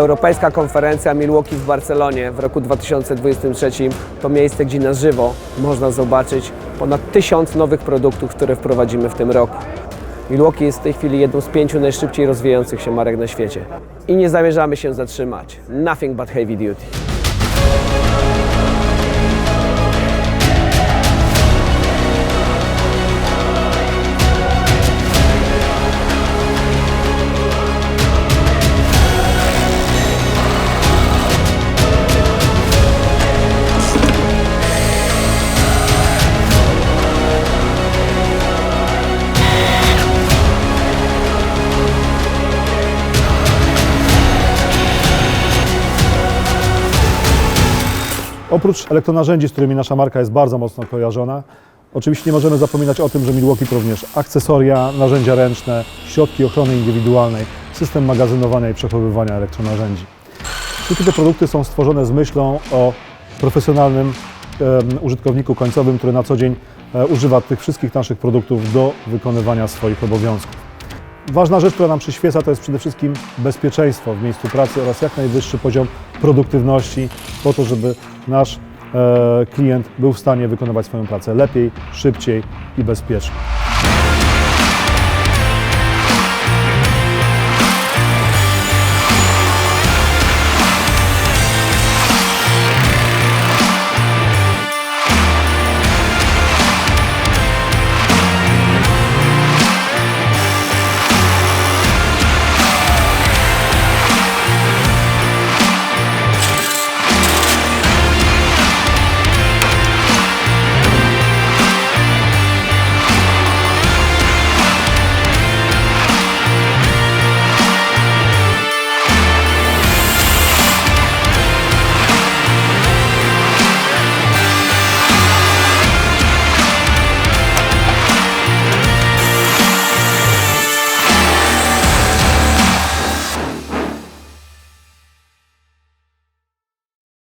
Europejska konferencja Milwaukee w Barcelonie w roku 2023 to miejsce, gdzie na żywo można zobaczyć ponad tysiąc nowych produktów, które wprowadzimy w tym roku. Milwaukee jest w tej chwili jedną z pięciu najszybciej rozwijających się marek na świecie. I nie zamierzamy się zatrzymać. Nothing but heavy duty. Oprócz elektronarzędzi, z którymi nasza marka jest bardzo mocno kojarzona, oczywiście nie możemy zapominać o tym, że Milwaukee to również akcesoria, narzędzia ręczne, środki ochrony indywidualnej, system magazynowania i przechowywania elektronarzędzi. Wszystkie te produkty są stworzone z myślą o profesjonalnym użytkowniku końcowym, który na co dzień e, używa tych wszystkich naszych produktów do wykonywania swoich obowiązków. Ważna rzecz, która nam przyświeca, to jest przede wszystkim bezpieczeństwo w miejscu pracy oraz jak najwyższy poziom produktywności po to, żeby nasz e, klient był w stanie wykonywać swoją pracę lepiej, szybciej i bezpiecznie.